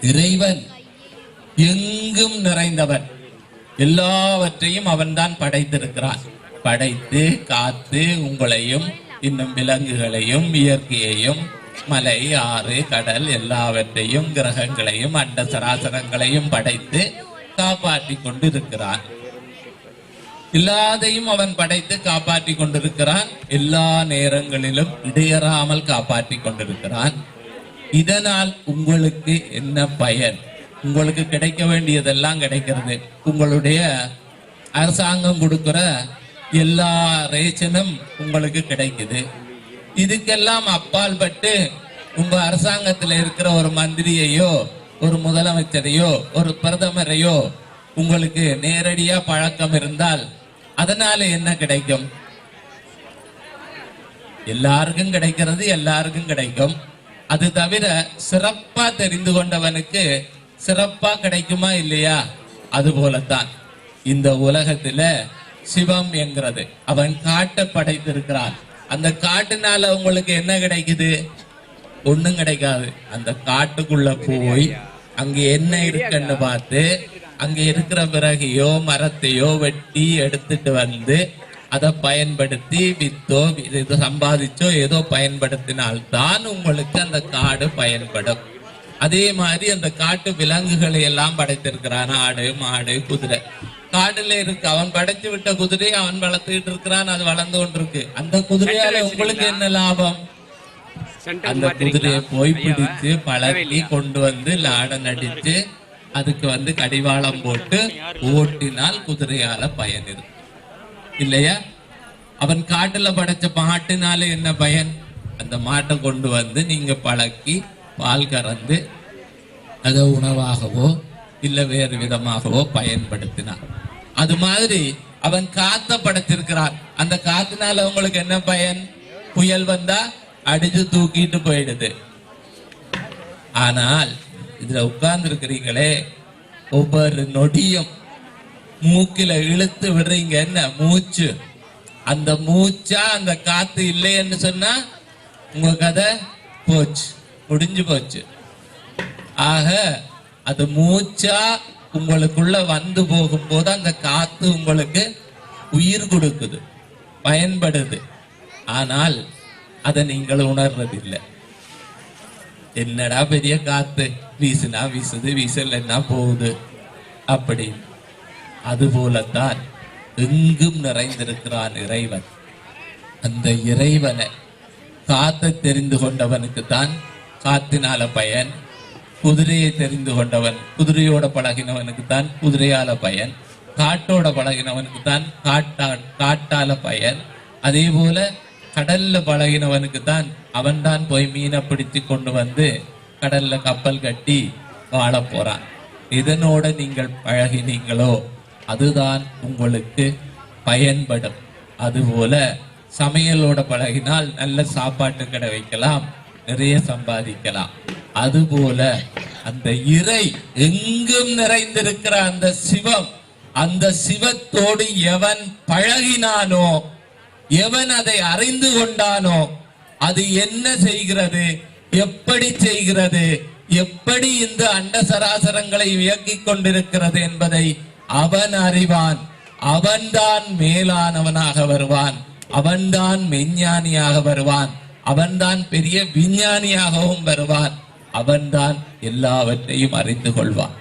இறைவன் எங்கும் நிறைந்தவன். எல்லாவற்றையும் அவன்தான் படைத்திருக்கிறான். படைத்து காத்து உங்களையும் இன்னும் விலங்குகளையும் இயற்கையையும் மலை ஆறு கடல் எல்லாவற்றையும் கிரகங்களையும் அண்ட சராசரங்களையும் படைத்து காப்பாற்றி கொண்டிருக்கிறான். எல்லாதையும் அவன் படைத்து காப்பாற்றி கொண்டிருக்கிறான். எல்லா நேரங்களிலும் இடையறாமல் காப்பாற்றி கொண்டிருக்கிறான். இதனால் உங்களுக்கு என்ன பயன்? உங்களுக்கு கிடைக்க வேண்டியதெல்லாம் கிடைக்கிறது. உங்களுடைய அரசாங்கம் கொடுக்கிற எல்லா ரேஷனும் உங்களுக்கு கிடைக்குது. இதுக்கெல்லாம் அப்பால் பட்டு உங்க அரசாங்கத்துல இருக்கிற ஒரு மந்திரியையோ ஒரு முதலமைச்சரையோ ஒரு பிரதமரையோ உங்களுக்கு நேரடியா பழக்கம் இருந்தால் அதனால என்ன கிடைக்கும்? எல்லாருக்கும் கிடைக்கிறது எல்லாருக்கும் கிடைக்கும். அது தவிர சிறப்பா தெரிந்து கொண்டவனுக்கு சிறப்பா கிடைக்குமா இல்லையா? அது போலத்தான். இந்த உலகத்துல சிவம் என்கிறது. அவன் காட்டை படைத்திருக்கிறான். அந்த காட்டுனால உங்களுக்கு என்ன கிடைக்குது? ஒண்ணும் கிடைக்காது. அந்த காட்டுக்குள்ள போய் அங்க என்ன இருக்குன்னு பார்த்து அங்க இருக்கிற பிறகையோ மரத்தையோ வெட்டி எடுத்துட்டு வந்து அதை பயன்படுத்தி வித்தோ இது சம்பாதிச்சோ ஏதோ பயன்படுத்தினால் தான் உங்களுக்கு அந்த காடு பயன்படும். அதே மாதிரி அந்த காட்டு விலங்குகளை எல்லாம் படைத்திருக்கிறான் ஆடு மாடு குதிரை. காடுல இருக்கு. அவன் படைச்சு விட்ட குதிரையை அவன் வளர்த்துக்கிட்டு இருக்கிறான் அது வளர்ந்து கொண்டிருக்கு. அந்த குதிரையால உங்களுக்கு என்ன லாபம்? அந்த குதிரையை போய் பிடிச்சு பழக்கி கொண்டு வந்து லாடம் அடிச்சு அதுக்கு வந்து கடிவாளம் போட்டு ஓட்டினால் குதிரையால பயன் இருக்கு இல்லையா? அவன் காட்டுல படைச்ச மாட்டுனால என்ன பயன்? அந்த மாட்டை கொண்டு வந்து நீங்க பழக்கி பால் கறந்து அதை உணவாகவோ இல்ல வேறு விதமாகவோ பயன்படுத்தினான் அது மாதிரி அவன் காத்த படைத்திருக்கிறான். அந்த காத்துனால உங்களுக்கு என்ன பயன்? புயல் வந்தா அடிச்சு தூக்கிட்டு போயிடுது. ஆனால் இதுல உட்கார்ந்து இருக்கிறீங்களே ஒவ்வொரு நொடியும் மூக்கில இழுத்து விடுறீங்க என்ன? மூச்சு. அந்த மூச்சா அந்த காத்து இல்லைன்னு சொன்னா உங்க கதை போச்சு. முடிஞ்சு போச்சு. ஆக அது மூச்சா உங்களுக்குள்ள வந்து போகும்போது அந்த காத்து உங்களுக்கு உயிர் கொடுக்குது. பயன்படுது. ஆனால் அதை நீங்கள் உணர்றதில்லை. என்னடா பெரிய காத்து? வீசுனா வீசுது வீசலன்னா போகுது. அப்படி அது போலத்தான் எங்கும் நிறைந்திருக்கிறான் இறைவன். அந்த இறைவனை காத்த தெரிந்து கொண்டவனுக்கு தான் காத்தினால பயன் குதிரையை தெரிந்து கொண்டவன் குதிரையோட பழகினவனுக்கு தான் குதிரையால பயன் காட்டோட பழகினவனுக்கு தான் காட்டா காட்டால பயன். அதே போல கடல்ல பழகினவனுக்கு தான் அவன்தான் போய் மீனை பிடித்து கொண்டு வந்து கடல்ல கப்பல் கட்டி வாழ போறான். இதனோட நீங்கள் பழகினீங்களோ அதுதான் உங்களுக்கு பயன்படும். அதுபோல சமையலோட பழகினால் நல்ல சாப்பாட்டு கடை வைக்கலாம் நிறைய சம்பாதிக்கலாம். அதுபோல அந்த இறை எங்கும் நிறைந்திருக்கிற அந்த சிவம் அந்த சிவத்தோடு எவன் பழகினானோ எவன் அதை அறிந்து கொண்டானோ அது என்ன செய்கிறது எப்படி செய்கிறது எப்படி இந்த அண்ட சராசரங்களை இயக்கிக் கொண்டிருக்கிறது என்பதை அவன் அறிவான். அவன்தான் மேலானவனாக வருவான். அவன்தான் மெஞ்ஞானியாக வருவான். அவன்தான் பெரிய விஞ்ஞானியாகவும் வருவான். அவன்தான் எல்லாவற்றையும் அறிந்து கொள்வான்.